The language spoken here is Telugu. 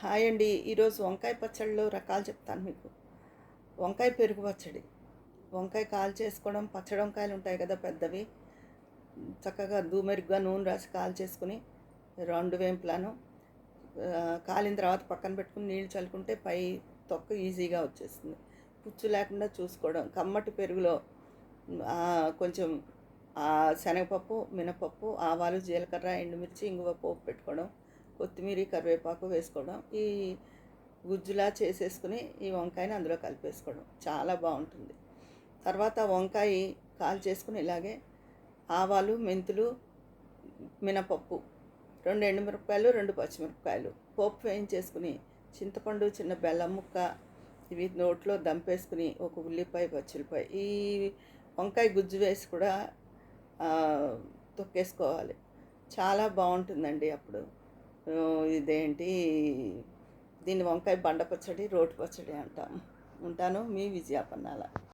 హాయ్ అండి. ఈరోజు వంకాయ పచ్చడిలో రకాలు చెప్తాను మీకు. వంకాయ పెరుగు పచ్చడి. వంకాయ కాల్ చేసుకోవడం పచ్చడి వంకాయలు ఉంటాయి కదా పెద్దవి. చక్కగా దూమెరుగ్గా నూనె రాసి కాల్ చేసుకుని రెండు వేంపులను కాలిన తర్వాత పక్కన పెట్టుకుని నీళ్ళు చల్లుకుంటే పై తొక్క ఈజీగా వచ్చేస్తుంది. పుచ్చు లేకుండా చూసుకోవడం. కమ్మటి పెరుగులో కొంచెం శనగపప్పు మినపప్పు ఆవాలు జీలకర్ర ఎండుమిర్చి ఇంగువ పోపు పెట్టుకోవడం. కొత్తిమీర కరివేపాకు వేసుకోవడం ఈ గుజ్జులా చేసేసుకుని ఈ వంకాయని అందులో కలిపేసుకోవడం. చాలా బాగుంటుంది. తర్వాత వంకాయ కాల్ చేసుకుని ఇలాగే ఆవాలు మెంతులు మినపప్పు రెండు ఎండుమిరపకాయలు రెండు పచ్చిమిరపకాయలు పోపు వేయించేసుకుని చింతపండు చిన్న బెల్లం ముక్క ఇవి నోట్లో దంపేసుకుని ఒక ఉల్లిపాయ పచ్చిమిరపాయ ఈ వంకాయ గుజ్జు వేసి కూడా తొక్కేసుకోవాలి. చాలా బాగుంటుందండి అప్పుడు. ఇదేంటి? దీన్ని వంకాయ బండ పచ్చడి రోటి పచ్చడి అంటాం. ఉంటాను మీ విజయాపన్నాల.